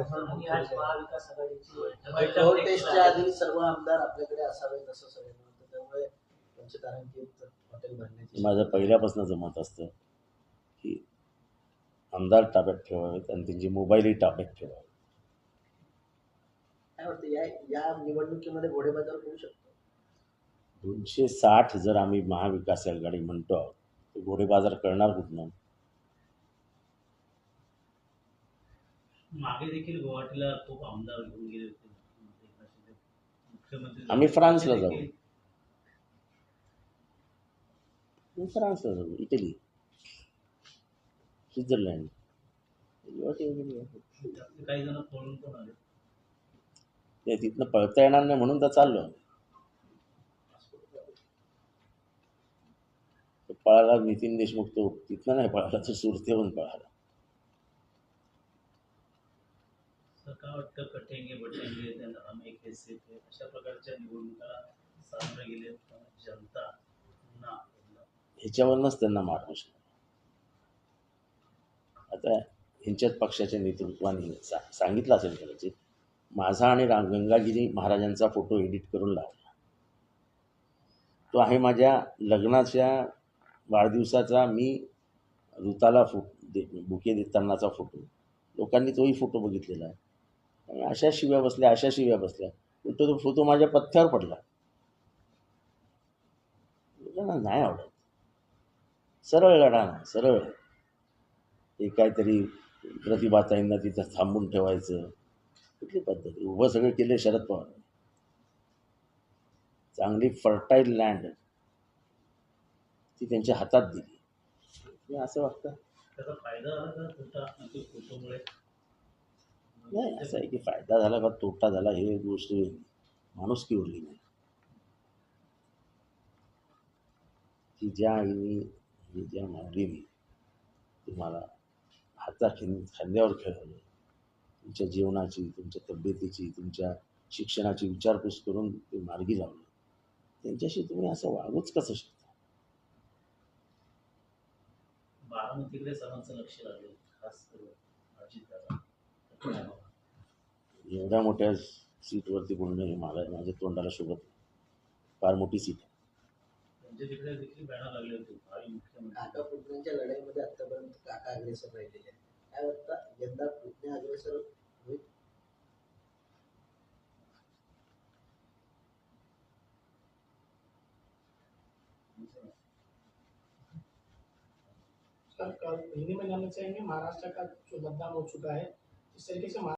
आणि आज महाविकास आघाडीची बैठक फ्लोर देखील टेस्टच्या. आधी सर्व आमदार आपल्याकडे असावेत असं सगळ्यांना त्यामुळे पंचतारांकित हॉटेल भरण्याची माझं पहिल्यापासूनच मत असतं की आमदार ताब्यात ठेवावेत आणि त्यांची मोबाईलही ताब्यात ठेवावे. काय वाटतं या या निवडणुकीमध्ये घोडेबाजार होऊ शकतो? दोनशे साठ जर आम्ही महाविकास आघाडी म्हणतो आहोत तर घोडेबाजार करणार कुठनं? मागे देखील गुवाहाटीला खूप आमदार घेऊन गेले होते. शिंदे. मुख्यमंत्री आम्ही फ्रान्सला जाऊ. देखील फ्रान्सला जाऊ इटली स्वित्झर्लंड. काही जण पळून पण आले. ते तिथनं पळता येणार नाही म्हणून तर चाललो पळाला नितीन देशमुख तो तिथनं नाही पळाला तो सुरतेहून पळाला. तर काय वाटतं कटेंगे बटेंगे त्यांना आम्ही एक हिस्से थे अशा प्रकारच्या निवडणुका सामोरे गेले जनता ना एकदा ह्याच्यावरनंच त्यांना मार बसला आता ह्यांच्याच पक्षाच्या नेतृत्वाने सा सांगितलं असेल कदाचित माझा आणि राम गंगागिरी महाराजांचा फोटो एडिट करून लावला. तो आहे माझ्या लग्नाच्या वाढदिवसाचा मी ऋताला फो दे बुके देतानाचा फोटो. लोकांनी तोही फोटो बघितलेला आहे. आणि अशा शिव्या बसल्या अशा शिव्या बसल्या. उलट तो फोटो माझ्या पथ्यावर पडला. लोकांना नाही आवडत. सरळ लढा ना सरळ. हे काहीतरी प्रतिभाताईंना तिथं थांबून ठेवायचं. कुठली पद्धत? उभं सगळं केले शरद पवार. चांगली फर्टाईल लँड ती त्यांच्या हातात दिली. असं वाटतं? त्याचा फायदा झाला का तोटा म्हणजे फोटोमुळे नाही असं आहे की फायदा झाला का तोटा झाला हे गोष्ट माणूस की उरली नाही. की ज्या आईने आणि ज्या माऊलीने तुम्हाला हाता खिन खांद्यावर खेळवलं. तुमच्या जीवनाची तुमच्या तब्येतीची तुमच्या शिक्षणाची विचारपूस करून ते मार्गी लावलं. त्यांच्याशी तुम्ही असं वागूच कसं शकता? बारामतीकडे सर्वांचं लक्ष लागलं खास करून अजितदादा तर काय बघा. एवढ्या मोठ्या सीटवरती बोलणं हे मला माझ्या तोंडाला शोभत. फार मोठी सीट आहे. काका पुतण्यांच्या लढाईमध्ये आतापर्यंत काका अग्रेसर राहिलेले आहेत. काय वाटतं? यंदा पुतण्या अग्रेसर होईल? सर कल हिंदी में जानना चाहेंगे महाराष्ट्र का जो मतदान हो चुका है Isso que é chamado